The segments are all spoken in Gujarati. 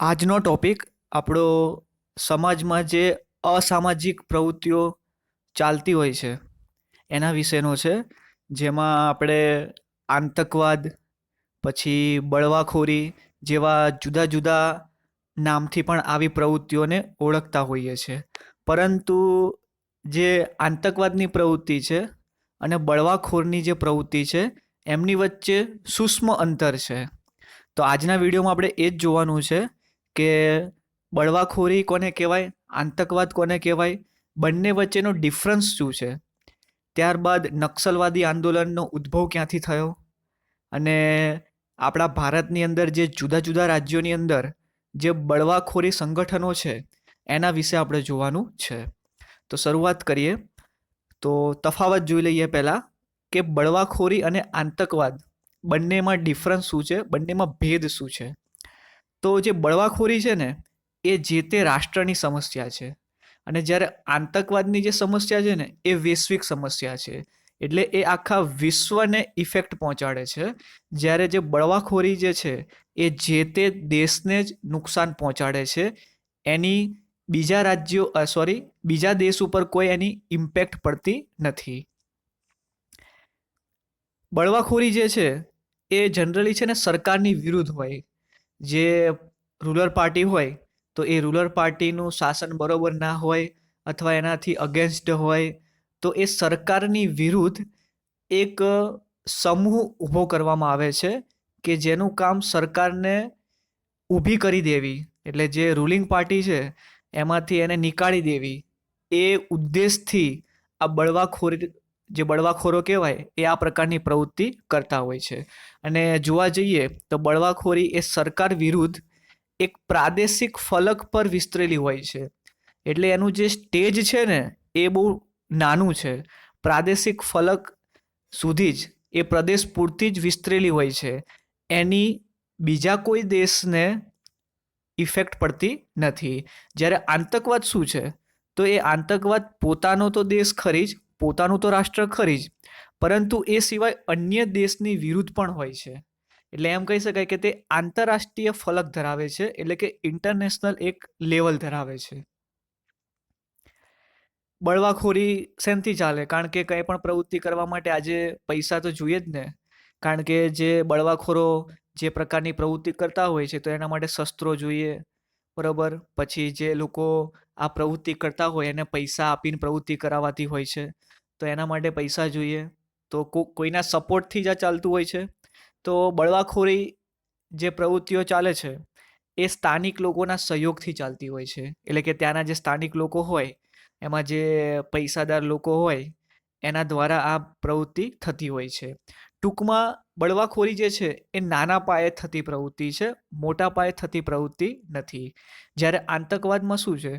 આજનો ટોપિક આપણો સમાજમાં જે અસામાજિક પ્રવૃત્તિઓ ચાલતી હોય છે, એના વિશેનો છે. જેમાં આપણે આતંકવાદ, પછી બળવાખોરી જેવા જુદા જુદા નામથી પણ આવી પ્રવૃત્તિઓને ઓળખતા હોઈએ છીએ પરંતુ જે આતંકવાદની પ્રવૃત્તિ છે અને બળવાખોરની જે પ્રવૃત્તિ છે, એમની વચ્ચે સૂક્ષ્મ અંતર છે. તો આજના વિડીયોમાં આપણે એ જ જોવાનું છે કે બળવાખોરી કોને કહેવાય, આતંકવાદ કોને કહેવાય, બંને વચ્ચેનો ડિફરન્સ શું છે? ત્યારબાદ નક્સલવાદી આંદોલનનો ઉદ્ભવ ક્યાંથી થયો? અને આપણા ભારતની અંદર જે જુદા જુદા રાજ્યોની અંદર જે બળવાખોરી સંગઠનો છે, એના વિશે આપણે જોવાનું છે. તો શરૂઆત કરીએ. તો તફાવત જોઈ લઈએ પહેલાં કે બળવાખોરી અને આતંકવાદ બંનેમાં ડિફરન્સ શું છે? બંનેમાં ભેદ શું છે? તો જે બળવાખોરી છે ને, એ જે તે રાષ્ટ્રની સમસ્યા છે. અને જ્યારે આતંકવાદની જે સમસ્યા છે ને, એ વૈશ્વિક સમસ્યા છે. એટલે એ આખા વિશ્વને ઇફેક્ટ પહોંચાડે છે. જ્યારે જે બળવાખોરી જે છે, એ જે તે દેશને જ નુકસાન પહોંચાડે છે. એની બીજા રાજ્યો સોરી બીજા દેશ ઉપર કોઈ એની ઇમ્પેક્ટ પડતી નથી. બળવાખોરી જે છે, એ જનરલી છે ને સરકારની વિરુદ્ધ હોય. જે રૂલર પાર્ટી હોય, તો એ રૂલર પાર્ટીનું શાસન બરોબર ના હોય અથવા એનાથી અગેન્સ્ટ હોય, તો એ સરકારની વિરુદ્ધ એક સમૂહ ઊભો કરવામાં આવે છે કે જેનું કામ સરકારને ઊભી કરી દેવી. એટલે જે રૂલિંગ પાર્ટી છે, એમાંથી એને નીકાળી દેવી. એ ઉદ્દેશથી આ બળવાખોરી જે બળવાખોરો કહેવાય, એ આ પ્રકારની પ્રવૃત્તિ કરતા હોય છે. અને જોવા જઈએ તો બળવાખોરી એ સરકાર વિરુદ્ધ એક પ્રાદેશિક ફલક પર વિસ્તરેલી હોય છે. એટલે એનું જે સ્ટેજ છે ને, એ બહુ નાનું છે. પ્રાદેશિક ફલક સુધી જ એ પ્રદેશ પૂરતી જ વિસ્તરેલી હોય છે. એની બીજા કોઈ દેશને ઇફેક્ટ પડતી નથી. જ્યારે આતંકવાદ શું છે? તો એ આતંકવાદ પોતાનો તો દેશ ખરી જ પોતાનું તો રાષ્ટ્ર ખરી જ, પરંતુ એ સિવાય અન્ય દેશની વિરુદ્ધ પણ હોય છે. એટલે એમ કહી શકાય કે તે આંતરરાષ્ટ્રીય ફલક ધરાવે છે, એટલે કે ઇન્ટરનેશનલ એક લેવલ ધરાવે છે. બળવાખોરી શેનથી ચાલે, કારણ કે કંઈ પણ પ્રવૃત્તિ કરવા માટે આજે પૈસા તો જોઈએ જ ને. કારણ કે જે બળવાખોરો જે પ્રકારની પ્રવૃત્તિ કરતા હોય છે, તો એના માટે શસ્ત્રો જોઈએ, બરાબર? પછી જે લોકો આ પ્રવૃત્તિ કરતા હોય, એને પૈસા આપીને પ્રવૃત્તિ કરાવાતી હોય છે. તો એના માટે પૈસા જોઈએ. તો કોઈના સપોર્ટથી જ આ ચાલતું હોય છે. તો બળવાખોરી જે પ્રવૃત્તિઓ ચાલે છે, એ સ્થાનિક લોકોના સહયોગથી ચાલતી હોય છે. એટલે કે ત્યાંના જે સ્થાનિક લોકો હોય, એમાં જે પૈસાદાર લોકો હોય, એના દ્વારા આ પ્રવૃત્તિ થતી હોય છે. ટૂંકમાં, બળવાખોરી જે છે, એ નાના પાયે થતી પ્રવૃત્તિ છે, મોટા પાયે થતી પ્રવૃત્તિ નથી. જ્યારે આતંકવાદમાં શું છે,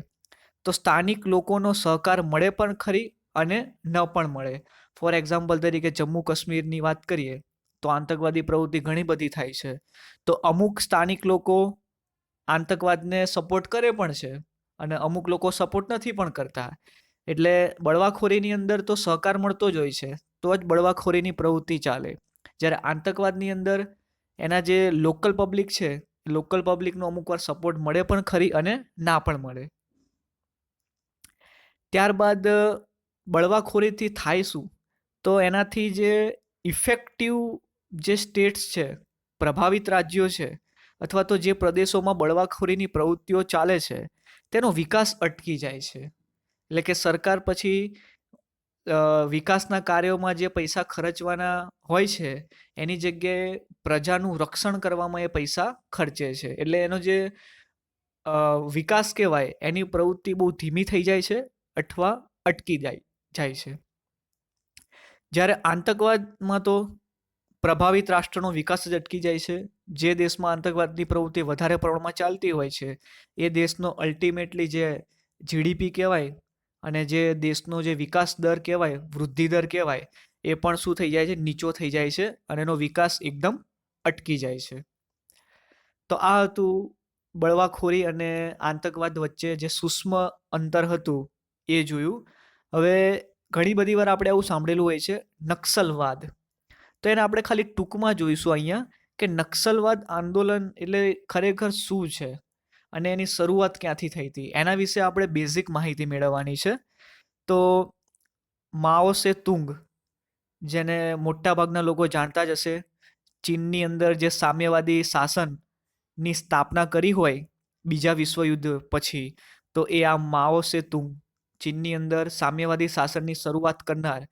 તો સ્થાનિક લોકોનો સહકાર મળે પણ ખરી અને ન પણ મળે. ફોર એક્ઝામ્પલ તરીકે જમ્મુ કાશ્મીરની વાત કરીએ, તો આતંકવાદી પ્રવૃત્તિ ઘણી બધી થાય છે. તો અમુક સ્થાનિક લોકો આતંકવાદને સપોર્ટ કરે પણ છે અને અમુક લોકો સપોર્ટ નથી પણ કરતા. એટલે બળવાખોરીની અંદર તો સહકાર મળતો જ હોય છે, તો જ બળવાખોરીની પ્રવૃત્તિ ચાલે. જ્યારે આતંકવાદની અંદર એના જે લોકલ પબ્લિક છે લોકલ પબ્લિકનો અમુક વાર સપોર્ટ મળે પણ ખરી અને ના પણ મળે. ત્યારબાદ બળવાખોરીથી થાય શું? તો એનાથી જે ઇફેક્ટિવ જે સ્ટેટ્સ છે, પ્રભાવિત રાજ્યો છે, અથવા તો જે પ્રદેશોમાં બળવાખોરીની પ્રવૃત્તિઓ ચાલે છે, તેનો વિકાસ અટકી જાય છે. એટલે કે સરકાર પછી વિકાસના કાર્યોમાં જે પૈસા ખર્ચવાના હોય છે, એની જગ્યાએ પ્રજાનું રક્ષણ કરવામાં એ પૈસા ખર્ચે છે. એટલે એનો જે વિકાસ કહેવાય, એની પ્રવૃત્તિ બહુ ધીમી થઈ જાય છે, અથવા અટકી જાય. જાય છે. જ્યારે આતંકવાદમાં તો પ્રભાવિત રાષ્ટ્રનો વિકાસ જ અટકી જાય છે. જે દેશમાં આતંકવાદની પ્રવૃત્તિ વધારે પ્રમાણમાં ચાલતી હોય છે, એ દેશનો અલ્ટિમેટલી જે જીડીપી કહેવાય અને જે દેશનો જે વિકાસ દર કહેવાય, વૃદ્ધિ દર કહેવાય, એ પણ શું થઈ જાય છે? નીચો થઈ જાય છે અને એનો વિકાસ એકદમ અટકી જાય છે. તો આ હતું બળવાખોરી અને આતંકવાદ વચ્ચે જે સૂક્ષ્મ અંતર હતું, એ જોયું. હવે ઘણી બધી વાર આપણે આવું સાંભળેલું હોય છે, નક્સલવાદ. તો એને આપણે ખાલી ટૂંકમાં જોઈશું અહીંયા કે નક્સલવાદ આંદોલન એટલે ખરેખર શું છે અને એની શરૂઆત ક્યાંથી થઈ હતી? એના વિશે આપણે બેઝિક માહિતી મેળવવાની છે. તો માઓસે તુંગ, જેને મોટાભાગના લોકો જાણતા જ હશે, ચીનની અંદર જે સામ્યવાદી શાસનની સ્થાપના કરી હોય બીજા વિશ્વયુદ્ધ પછી, તો એ આ માઓસે તુંગ ચીનની અંદર સામ્યવાદી શાસનની શરૂઆત કરનાર,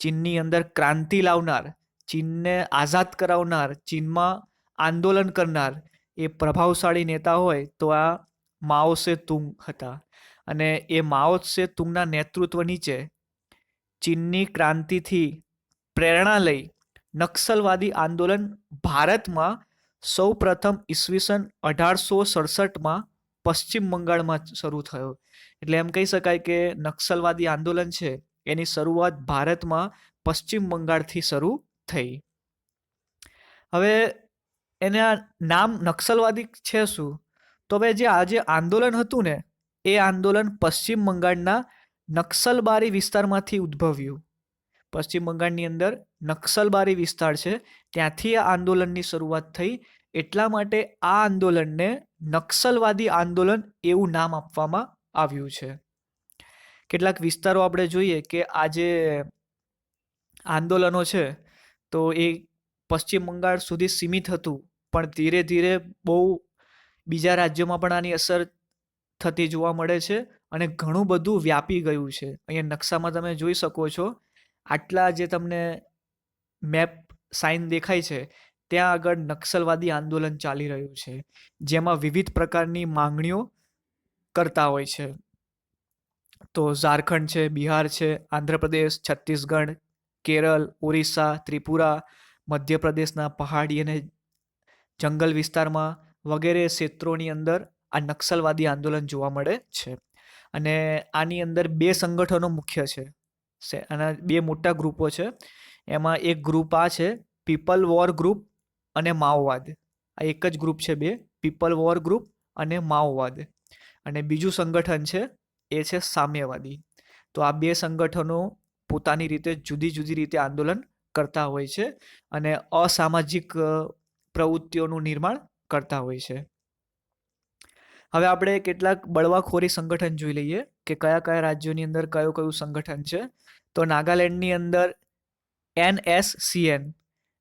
ચીનની અંદર ક્રાંતિ લાવનાર, ચીનને આઝાદ કરાવનાર, ચીનમાં આંદોલન કરનાર એ પ્રભાવશાળી નેતા હોય તો આ માઓ સે તુંગ હતા. અને એ માઓ સે તુંગના નેતૃત્વ નીચે ચીનની ક્રાંતિથી પ્રેરણા લઈ નક્સલવાદી આંદોલન ભારતમાં સૌ પ્રથમ ઈસવીસન અઢારસો સડસઠમાં પશ્ચિમ બંગાળમાં શરૂ થયો. એટલે એમ કહી શકાય કે નક્સલવાદી આંદોલન છે, એની શરૂઆત ભારતમાં પશ્ચિમ બંગાળથી શરૂ થઈ. હવે એના નામ નક્સલવાદી છે શું? તો હવે જે આજે આંદોલન હતું ને, એ આંદોલન પશ્ચિમ બંગાળના નક્સલબારી વિસ્તારમાંથી ઉદ્ભવ્યું. પશ્ચિમ બંગાળની અંદર નક્સલબારી વિસ્તાર છે, ત્યાંથી આ આંદોલનની શરૂઆત થઈ એટલા માટે આ આંદોલનને નક્સલવાદી આંદોલન એવું નામ આપવામાં આવ્યું છે. કેટલાક વિસ્તારો આપણે જોઈએ કે આ જે આંદોલનો છે, તો એ પશ્ચિમ બંગાળ સુધી સીમિત હતું, પણ ધીરે ધીરે બહુ બીજા રાજ્યોમાં પણ આની અસર થતી જોવા મળે છે અને ઘણું બધું વ્યાપી ગયું છે. અહીંયા નકશામાં તમે જોઈ શકો છો, આટલા જે તમને મેપ સાઇન દેખાય છે ત્યાં આગળ નક્સલવાદી આંદોલન ચાલી રહ્યું છે, જેમાં વિવિધ પ્રકારની માંગણીઓ કરતા હોય છે. તો ઝારખંડ છે, બિહાર છે, આંધ્રપ્રદેશ, છત્તીસગઢ, કેરળ, ઓરિસ્સા, ત્રિપુરા, મધ્યપ્રદેશના પહાડી અને જંગલ વિસ્તારમાં વગેરે ક્ષેત્રોની અંદર આ નક્સલવાદી આંદોલન જોવા મળે છે. અને આની અંદર બે સંગઠનો મુખ્ય છે. અને બે મોટા ગ્રુપો છે. એમાં એક ગ્રુપ આ છે, પીપલ વોર ગ્રુપ અને માઓવાદ. આ એક જ ગ્રુપ છે બે પીપલ વોર ગ્રુપ અને માઓવાદ. અને બીજું સંગઠન છે, એ છે સામ્યવાદી. તો આ બે સંગઠનો પોતાની રીતે જુદી જુદી રીતે આંદોલન કરતા હોય છે અને અસામાજિક પ્રવૃત્તિઓનું નિર્માણ કરતા હોય છે. હવે આપણે કેટલાક બળવાખોરી સંગઠન જોઈ લઈએ કે કયા કયા રાજ્યોની અંદર કયું કયું સંગઠન છે. તો નાગાલેન્ડની અંદર NSCN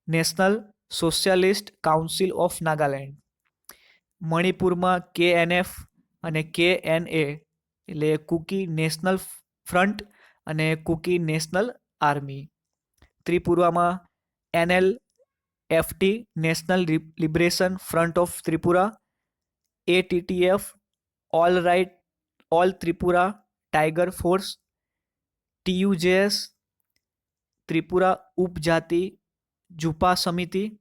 national socialist council of Nagaland. મણિપુરમાં KNF અને કેએનએ એટલે કુકી નેશનલ ફ્રન્ટ અને Kuki national army. ત્રિપુરામાં NL FT national liberation front of Tripura, ATTF, all right, all Tripura tiger force, TUJS, Tripura Upajati Juba Samiti,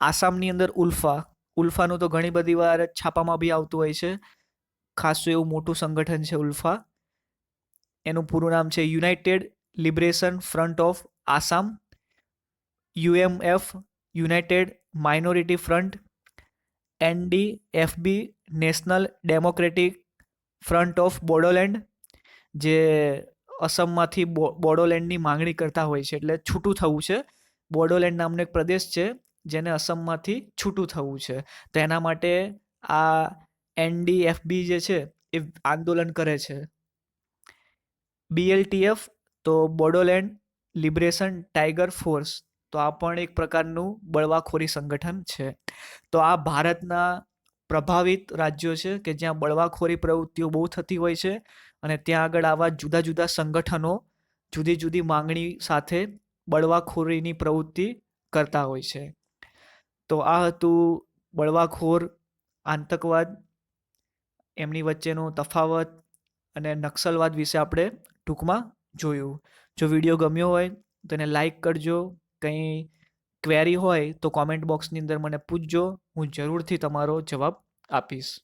આસામની અંદર ઉલ્ફા. ઉલ્ફાનું તો ઘણી બધી વાર છાપામાં બી આવતું હોય છે. ખાસું એવું મોટું સંગઠન છે ઉલ્ફા. એનું પૂરું નામ છે united liberation front of Assam, UMF, united minority front ND FB national democratic front of Bodoland, જે અસમમાંથી બોડોલેન્ડની માંગણી કરતા હોય છે. એટલે છૂટું થવું છે. બોડોલેન્ડ નામનો એક પ્રદેશ છે, જેને અસમમાંથી છૂટું થવું છે. તો એના માટે આ એનડીએફબી જે છે, એ આંદોલન કરે છે. બીએલટીએફ તો બોડોલેન્ડ લિબરેશન ટાઈગર ફોર્સ, તો આ પણ એક પ્રકારનું બળવાખોરી સંગઠન છે. તો આ ભારતના પ્રભાવિત રાજ્યો છે કે જ્યાં બળવાખોરી પ્રવૃત્તિઓ બહુ થતી હોય છે અને ત્યાં આગળ આવા જુદા જુદા સંગઠનો જુદી જુદી માંગણી સાથે બળવાખોરીની પ્રવૃત્તિ કરતા હોય છે. તો આ હતું બળવાખોર, આતંકવાદ, એમની વચ્ચેનો તફાવત અને નક્સલવાદ વિશે આપણે ટૂંકમાં જોયું. જો વીડિયો ગમ્યો હોય તો એને લાઈક કરજો. કંઈ ક્વેરી હોય તો કોમેન્ટ બોક્સની અંદર મને પૂછજો. હું જરૂરથી તમારો જવાબ આપીશ.